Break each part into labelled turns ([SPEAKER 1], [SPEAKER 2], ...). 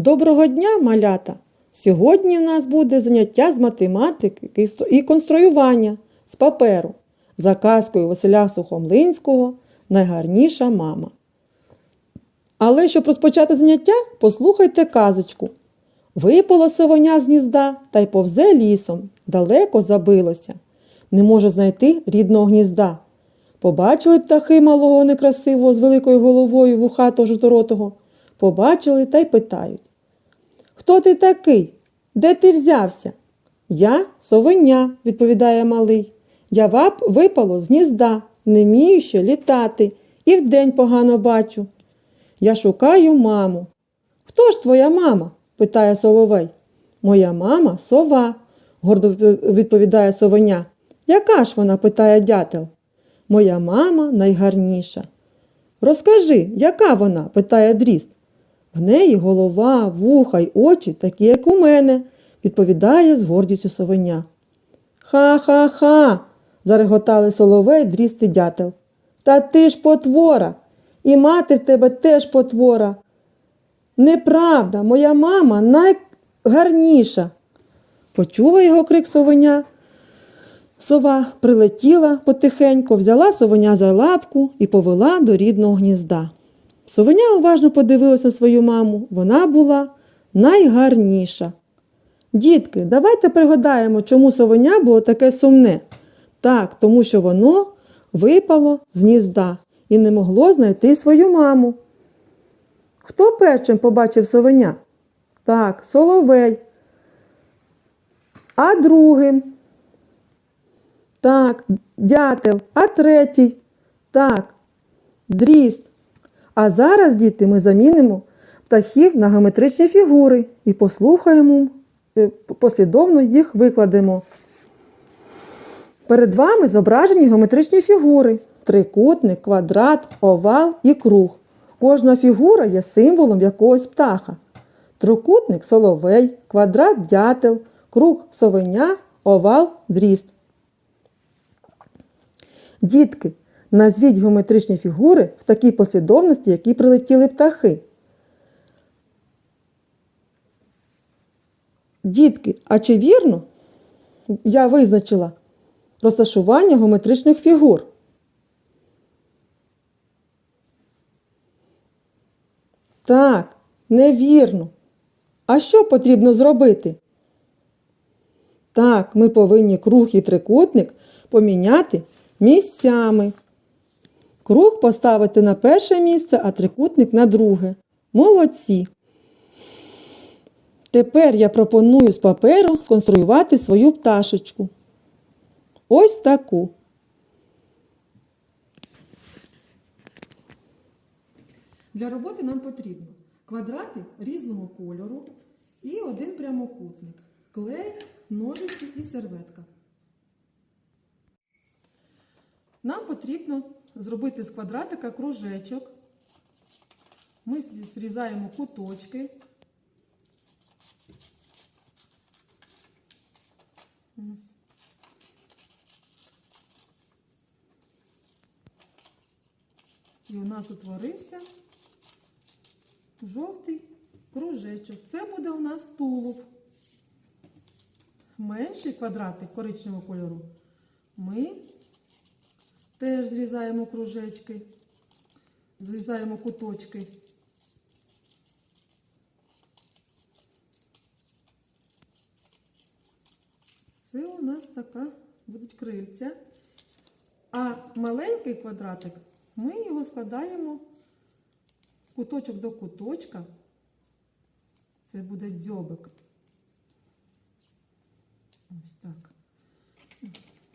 [SPEAKER 1] Доброго дня, малята! Сьогодні в нас буде заняття з математики і конструювання з паперу за казкою Василя Сухомлинського Найгарніша мама. Але щоб розпочати заняття, послухайте казочку. Випало совеня з гнізда та й повзе лісом, далеко забилося. Не може знайти рідного гнізда. Побачили птахи малого некрасивого з великою головою вухато жовторотого. Побачили та й питають. Хто ти такий? Де ти взявся? Я совеня, відповідає малий. Я випало з гнізда, не вмію ще літати, і вдень погано бачу. Я шукаю маму. Хто ж твоя мама? питає соловей. Моя мама сова, гордо відповідає совеня. Яка ж вона? питає дятел. Моя мама найгарніша. Розкажи, яка вона? питає дріст. В неї голова, вуха й очі такі, як у мене, відповідає з гордістю совеня. Ха-ха-ха. зареготали соловей, дріст і дятел. Та ти ж потвора, і мати в тебе теж потвора. Неправда, моя мама найгарніша. Почула його крик совеня. Сова прилетіла потихеньку, взяла совеня за лапку і повела до рідного гнізда. Совеня уважно подивилася на свою маму. Вона була найгарніша. Дітки, давайте пригадаємо, чому совеня було таке сумне. Так, тому що воно випало з гнізда і не могло знайти свою маму. Хто першим побачив совеня? Так, соловей. А другим? Так, дятел, а третій? Так, дріст. А зараз, діти, ми замінимо птахів на геометричні фігури і послухаємо, е, послідовно їх викладемо. Перед вами зображені геометричні фігури: трикутник, квадрат, овал і круг. Кожна фігура є символом якогось птаха. Трикутник соловей, квадрат дятел, круг совеня, овал дріст. Дітки, назвіть геометричні фігури в такій послідовності, які прилетіли птахи. Дітки, а чи вірно я визначила розташування геометричних фігур? Так, невірно. А що потрібно зробити? Так, ми повинні круг і трикутник поміняти місцями. Круг поставити на перше місце, а трикутник на друге. Молодці. Тепер я пропоную з паперу сконструювати свою пташечку. Ось таку. Для роботи нам потрібно квадрати різного кольору і один прямокутник, клей, ножиці і серветка. Нам потрібно зробити з квадратика кружечок. Ми зрізаємо куточки. І у нас утворився жовтий кружечок. Це буде у нас тулуб. Менший квадратик коричневого кольору ми теж зрізаємо кружечки, зрізаємо куточки. Це у нас така будуть крильця. А маленький квадратик ми його складаємо куточок до куточка. Це буде дзьобик. Ось так.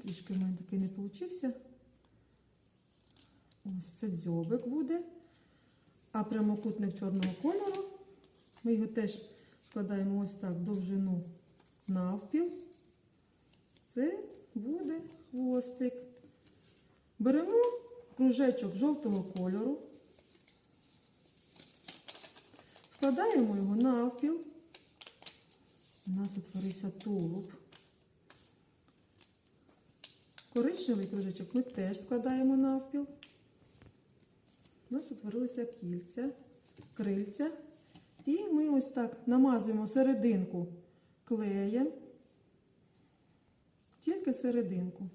[SPEAKER 1] Трішки в мене такий не вийшов. Ось це дзьобик буде. А прямокутник чорного кольору. Ми його теж складаємо ось так довжину навпіл. Це буде хвостик. Беремо кружечок жовтого кольору. Складаємо його навпіл. У нас утворився тулуб. Коричневий кружечок ми теж складаємо навпіл. Нас утворилися кільця, крильця І ми ось так намазуємо серединку клеєм. Тільки серединку.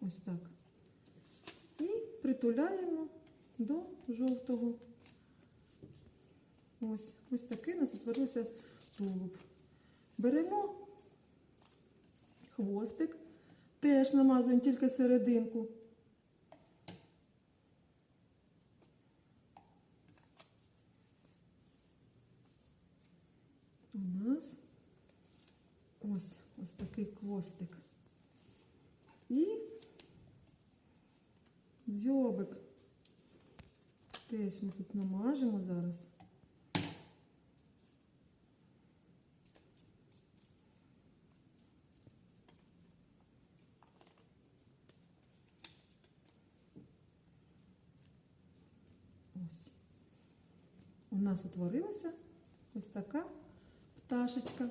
[SPEAKER 1] Ось так. І притуляємо до жовтого. Ось, ось такий у нас утворився тулуб. Беремо хвостик, теж намазуємо тільки серединку. У нас ось ось такий хвостик. І дзьобик. Теж ми тут намажемо зараз. Ось. У нас утворилася ось така пташечка.